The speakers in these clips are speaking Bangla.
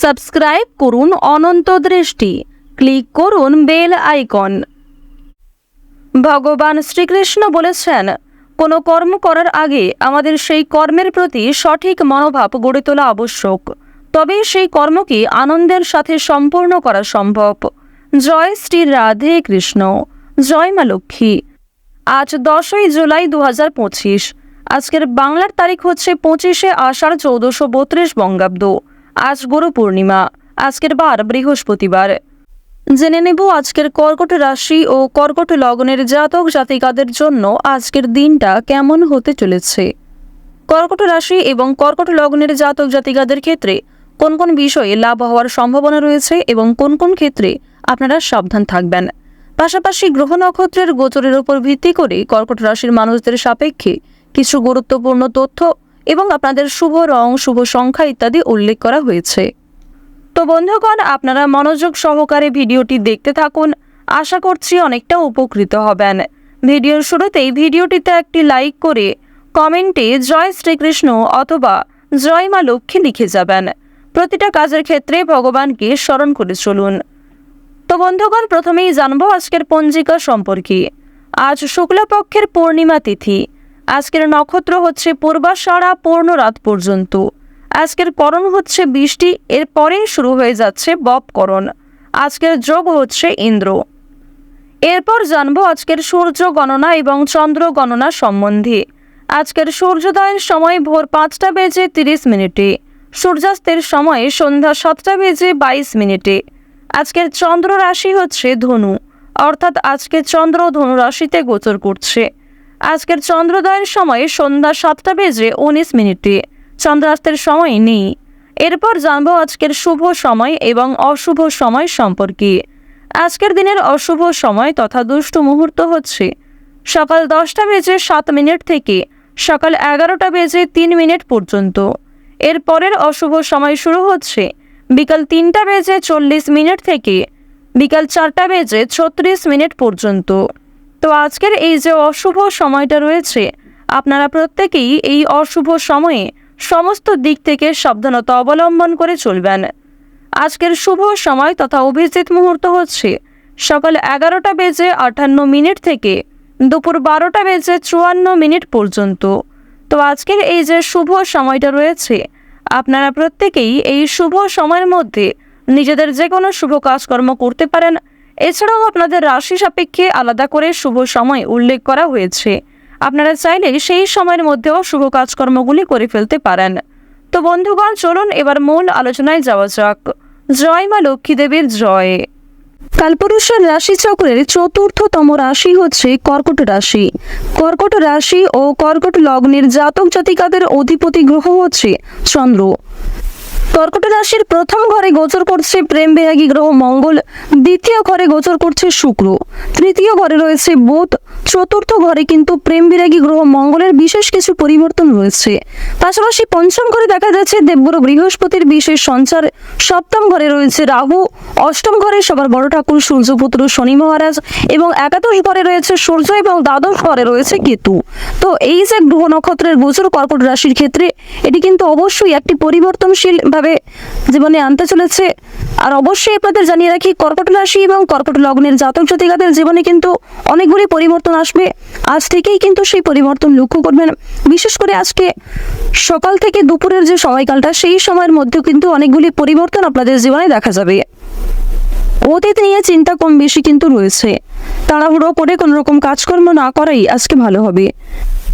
সাবস্ক্রাইব করুন অনন্ত দৃষ্টি। ক্লিক করুন বেল আইকন। ভগবান শ্রীকৃষ্ণ বলেছেন, কোনো কর্ম করার আগে আমাদের সেই কর্মের প্রতি সঠিক মনোভাব গড়ে তোলা আবশ্যক। তবে সেই কর্মকে আনন্দের সাথে সম্পূর্ণ করা সম্ভব। জয় শ্রী রাধে কৃষ্ণ। জয় মা লক্ষ্মী। আজ দশই জুলাই দু হাজার পঁচিশ। আজকের বাংলার তারিখ হচ্ছে পঁচিশে আষাঢ় চৌদ্দশো বত্রিশ বঙ্গাব্দ। আজ গুরু পূর্ণিমা, আজকের বার বৃহস্পতিবার। জেনে নেব আজকের কর্কট রাশি ও কর্কট লগ্নের জাতক জাতিকাদের জন্য আজকের দিনটা কেমন হতে চলেছে। কর্কট রাশি এবং কর্কট লগ্নের জাতক জাতিকাদের ক্ষেত্রে কোন কোন বিষয়ে লাভ হওয়ার সম্ভাবনা রয়েছে এবং কোন কোন ক্ষেত্রে আপনারা সাবধান থাকবেন। পাশাপাশি গ্রহ নক্ষত্রের গোচরের উপর ভিত্তি করে কর্কট রাশির মানুষদের সাপেক্ষে কিছু গুরুত্বপূর্ণ তথ্য এবং আপনাদের শুভ রং, শুভ সংখ্যা ইত্যাদি উল্লেখ করা হয়েছে। তো বন্ধুগণ, আপনারা মনোযোগ সহকারে ভিডিওটি দেখতে থাকুন। আশা করছি অনেকটা উপকৃত হবেন। ভিডিওর শুরুতেই ভিডিওটিতে একটি লাইক করে কমেন্টে জয় শ্রীকৃষ্ণ অথবা জয় মা লক্ষ্মী লিখে যাবেন। প্রতিটা কাজের ক্ষেত্রে ভগবানকে স্মরণ করে চলুন। তো বন্ধুগণ, প্রথমেই জানব আজকের পঞ্জিকা সম্পর্কে। আজ শুক্লপক্ষের পূর্ণিমা তিথি। আজকের নক্ষত্র হচ্ছে পূর্বাষাঢ়া পূর্ণ রাত পর্যন্ত। আজকের করণ হচ্ছে বৃষ্টি এর পরেই শুরু হয়ে যাচ্ছে বপকরণ আজকের যোগ হচ্ছে ইন্দ্র। এরপর জানব আজকের সূর্য গণনা এবং চন্দ্র গণনা সম্বন্ধে। আজকের সূর্যোদয়ের সময় ভোর পাঁচটা বেজে তিরিশ মিনিটে, সূর্যাস্তের সময় সন্ধ্যা সাতটা বেজে বাইশ মিনিটে। আজকের চন্দ্র রাশি হচ্ছে ধনু, অর্থাৎ আজকে চন্দ্র ধনু রাশিতে গোচর করছে। আজকের চন্দ্রোদয়ের সময় সন্ধ্যা সাতটা বেজে উনিশ মিনিটে। চন্দ্রাস্তের সময় নেই। এরপর জানব আজকের শুভ সময় এবং অশুভ সময় সম্পর্কে। আজকের দিনের অশুভ সময় তথা দুষ্ট মুহূর্ত হচ্ছে। সকাল দশটা বেজে সাত মিনিট থেকে সকাল এগারোটা বেজে তিন মিনিট পর্যন্ত। এর পরের অশুভ সময় শুরু হচ্ছে বিকাল তিনটা বেজে চল্লিশ মিনিট থেকে বিকাল চারটা বেজে ছত্রিশ মিনিট পর্যন্ত। তো আজকের এই যে অশুভ সময়টা রয়েছে, আপনারা প্রত্যেকেই এই অশুভ সময়ে সমস্ত দিক থেকে সাবধানতা অবলম্বন করে চলবেন। আজকের শুভ সময় তথা অভিজিৎ মুহূর্ত হচ্ছে সকাল এগারোটা বেজে আটান্ন মিনিট থেকে দুপুর বারোটা বেজে চুয়ান্ন মিনিট পর্যন্ত। তো আজকের এই যে শুভ সময়টা রয়েছে, আপনারা প্রত্যেকেই এই শুভ সময়ের মধ্যে নিজেদের যে কোনো শুভ কাজকর্ম করতে পারেন। এছাড়াও আপনাদের রাশি সাপেক্ষে আলাদা করে শুভ সময় উল্লেখ করা হয়েছে। আপনারা চাইলে সেই সময়ের মধ্যেও শুভ কাজকর্মগুলি করে ফেলতে পারেন। তো বন্ধুগণ, চলুন এবার মূল আলোচনায় যাওয়া যাক। জয় মা লক্ষ্মী দেবীর জয়। কালপুরুষের রাশি চক্রের চতুর্থতম রাশি হচ্ছে কর্কট রাশি। কর্কট রাশি ও কর্কট লগ্নের জাতক জাতিকাদের অধিপতি গ্রহ হচ্ছে চন্দ্র। কর্কট রাশির প্রথম ঘরে গোচর করছে প্রেম বেয়াগী গ্রহ মঙ্গল। দ্বিতীয় ঘরে গোচর করছে শুক্র। তৃতীয় ঘরে রয়েছে বুধ। চতুর্থ ঘরে কিন্তু প্রেম বিরাগী গ্রহ মঙ্গলের বিশেষ কিছু পরিবর্তন রয়েছে। পাশাপাশি পঞ্চম ঘরে দেখা যাচ্ছে দেবগুরু বৃহস্পতির বিশেষ সঞ্চার। সপ্তম ঘরে রয়েছে রাহু। অষ্টম ঘরে সবার বড় ঠাকুর সূর্যপুত্র শনি মহারাজ এবং একাদশ ঘরে রয়েছে সূর্য এবং দ্বাদশ ঘরে রয়েছে কেতু। তো এই যে গ্রহ নক্ষত্রের গোচর কর্কট রাশির ক্ষেত্রে, এটি কিন্তু অবশ্যই একটি পরিবর্তনশীল ভাবে জীবনে আনতে চলেছে। আর অবশ্যই আপনাদের জানিয়ে রাখি, কর্কট রাশি এবং কর্কট লগ্নের জাতক জাতিকাদের জীবনে কিন্তু অনেকগুলি পরিবর্তন আসবে। আজ থেকেই কিন্তু সেই পরিবর্তন লক্ষ্য করবেন। বিশেষ করে আজকে সকাল থেকে দুপুরের যে সময়কালটা, সেই সময়ের মধ্যেও কিন্তু অনেকগুলি পরিবর্তন আপনাদের জীবনে দেখা যাবে। অতীত নিয়ে চিন্তা কম বেশি কিন্তু রয়েছে। তাড়াহুড়ো করে কোনো রকম কাজকর্ম না করাই আজকে ভালো হবে।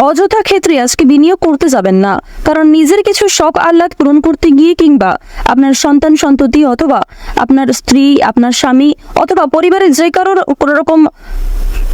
অযথা ক্ষেত্রে আজকে বিনিয়োগ করতে যাবেন না। কারণ নিজের কিছু শখ আহ্লাদ পূরণ করতে গিয়ে কিংবা আপনার সন্তান সন্ততি অথবা আপনার স্ত্রী, আপনার স্বামী অথবা পরিবারের যে কারোর কোনো রকম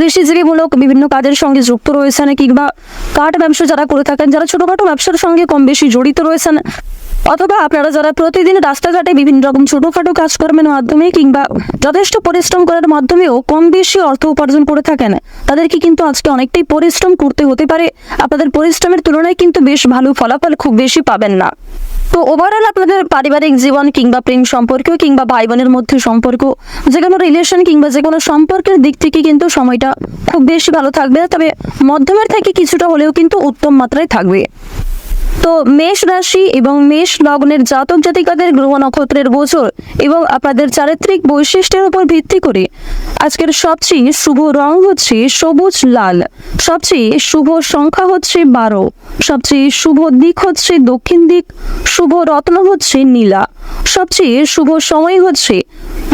কৃষিজীবীমূলক বিভিন্ন কাজের সঙ্গে যুক্ত রয়েছেন কিংবা কাঠ ব্যবসা যারা করে থাকেন, যারা ছোটোখাটো ব্যবসার সঙ্গে কম বেশি জড়িত রয়েছেন অথবা আপনারা যারা প্রতিদিন রাস্তাঘাটে বিভিন্ন রকম ছোটোখাটো কাজকর্মের মাধ্যমে কিংবা যথেষ্ট পরিশ্রম করার মাধ্যমেও কম বেশি অর্থ উপার্জন করে থাকেন, তাদেরকে কিন্তু আজকে অনেকটাই পরিশ্রম করতে হতে পারে। আপনাদের পরিশ্রমের তুলনায় কিন্তু বেশ ভালো ফলাফল খুব বেশি পাবেন না। তো ওভারঅল আপনাদের পারিবারিক জীবন কিংবা প্রেম সম্পর্ক কিংবা ভাই বোনের মধ্যে সম্পর্ক, যে কোনো রিলেশন কিংবা যে কোনো সম্পর্কের দিক থেকে কিন্তু সময়টা খুব বেশি ভালো থাকবে। তবে মধ্যমের থেকে কিছুটা হলেও কিন্তু উত্তম মাত্রায় থাকবে। তো মেষ রাশি এবং মেষ লগ্নের জাতক জাতিকাদের গ্রহ নক্ষত্রের গোচর এবং আপনাদের চারিত্রিক বৈশিষ্ট্যের উপর ভিত্তি করে আজকের সবচেয়ে শুভ রং হচ্ছে সবুজ লাল, সবচেয়ে শুভ সংখ্যা হচ্ছে বারো, সবচেয়ে শুভ দিক হচ্ছে দক্ষিণ দিক, শুভ রত্ন হচ্ছে নীলা, সবচেয়ে শুভ সময় হচ্ছে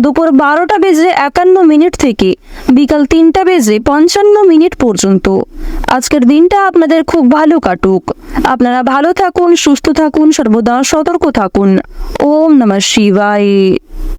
দুপুর বারোটা বেজে একান্ন মিনিট থেকে বিকাল তিনটা বেজে পঞ্চান্ন মিনিট পর্যন্ত। আজকের দিনটা আপনাদের খুব ভালো কাটুক। আপনারা ভালো থাকুন, সুস্থ থাকুন, সর্বদা সতর্ক থাকুন। ওম নমঃ শিবায়।